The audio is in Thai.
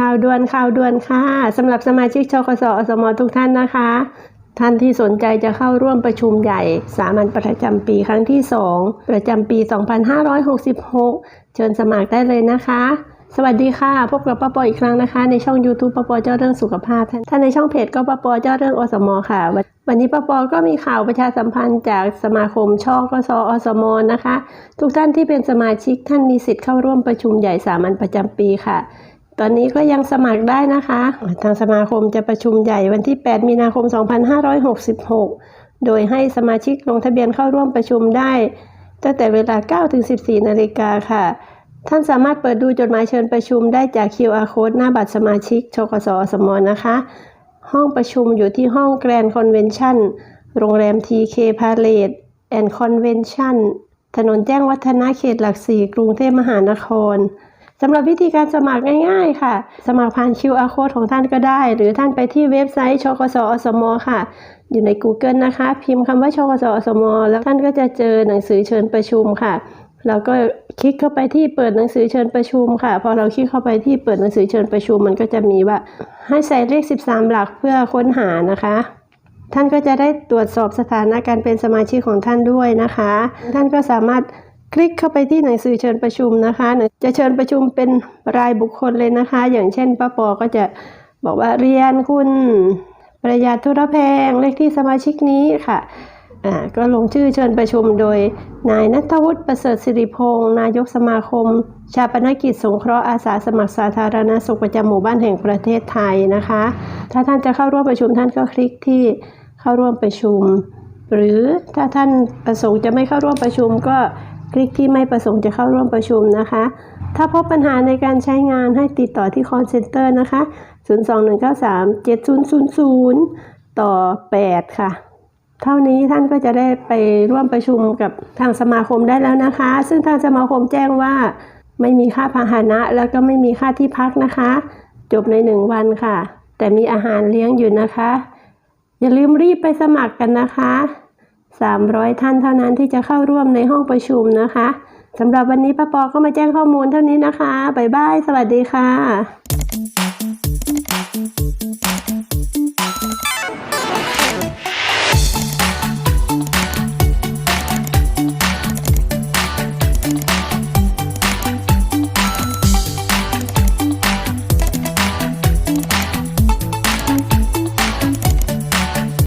ข่าวด่วนข่าวด่วนค่ะสำหรับสมาชิกชกสอสมทุกท่านนะคะ ท่านที่สนใจจะเข้าร่วมประชุมใหญ่สามัญประจำปีครั้งที่ 2 ประจำปี 2566 เชิญสมัครได้เลยนะคะ สวัสดีค่ะ พบกับป้าปออีกครั้งนะคะ ในช่อง YouTube ป้าปอเจ้าเรื่องสุขภาพ ท่านในช่องเพจก็ป้าปอเจ้าเรื่องอสมค่ะวันนี้ป้าปอก็มีข่าวประชาสัมพันธ์จากสมาคมช่อกสอสมนะคะ ทุกท่านที่เป็นสมาชิกท่านมีสิทธิ์เข้าร่วมประชุมใหญ่สามัญประจำปีค่ะ ตอนนี้ก็ยังสมัครได้นะคะ ทางสมาคมจะประชุมใหญ่วันที่ 8 มีนาคม 2566 โดยให้สมาชิกลงทะเบียนเข้าร่วมประชุมได้ ตั้งแต่เวลา 9-14 นาฬิกาค่ะ ท่านสามารถเปิดดูจดหมายเชิญประชุมได้จาก QR Code หน้าบัตรสมาชิกชกสอสมนะคะ ห้องประชุมอยู่ที่ห้องแกรนด์คอนเวนชั่นโรงแรม TK Palace and Convention ถนนแจ้งวัฒนะเขตหลักสี่กรุงเทพมหานคร สำหรับวิธีการสมัครง่ายๆ ค่ะ สมัครผ่าน QR code ของท่านก็ได้ หรือท่านไปที่เว็บไซต์ชกสอสมค่ะ อยู่ใน Google นะคะ พิมพ์คำว่าชกสอสมแล้วท่านก็จะเจอหนังสือเชิญประชุมค่ะเราก็คลิกเข้าไปที่เปิดหนังสือเชิญประชุมค่ะ พอเราคลิกเข้าไปที่เปิดหนังสือเชิญประชุม มันก็จะมีว่า ให้ใส่เลข 13 หลักเพื่อค้นหานะคะ ท่านก็จะได้ตรวจสอบสถานะการเป็นสมาชิกของท่านด้วยนะคะ ท่านก็สามารถ คลิกเข้าไปที่หนังสือเชิญประชุมนะคะ จะเชิญประชุมเป็นรายบุคคลเลยนะคะ อย่างเช่นป้าปอก็จะบอกว่าเรียนคุณประหยัดทุรแพงเลขที่สมาชิกนี้ค่ะอ่าก็ลงชื่อเชิญประชุมโดย นายนัทวุฒิประเสริฐสิริพงศ์นายกสมาคม ชาปนกิจสงเคราะห์อาสาสมัครสาธารณสุขประจำหมู่บ้านแห่งประเทศไทยนะคะ ถ้าท่านจะเข้าร่วมประชุมท่านก็คลิกที่เข้าร่วมประชุม หรือถ้าท่านประสงค์จะไม่เข้าร่วมประชุมก็ คลิกที่ไม่ประสงค์จะเข้าร่วมประชุมนะคะ ถ้าพบปัญหาในการใช้งานให้ติดต่อที่ call center นะคะ 021937000 ต่อ 8 ค่ะ เท่านี้ท่านก็จะได้ไปร่วมประชุมกับทางสมาคมได้แล้วนะคะ ซึ่งทางสมาคมแจ้งว่า ไม่มีค่าพาหนะแล้วก็ไม่มีค่าที่พักนะคะ จบในหนึ่งวันค่ะ แต่มีอาหารเลี้ยงอยู่นะคะ อย่าลืมรีบไปสมัครกันนะคะ 300 ท่านเท่านั้นที่จะเข้าร่วมในห้องประชุมนะคะสำหรับวันนี้ป้าปอก็มาแจ้งข้อมูลเท่านี้นะคะบ๊ายบาย สวัสดีค่ะ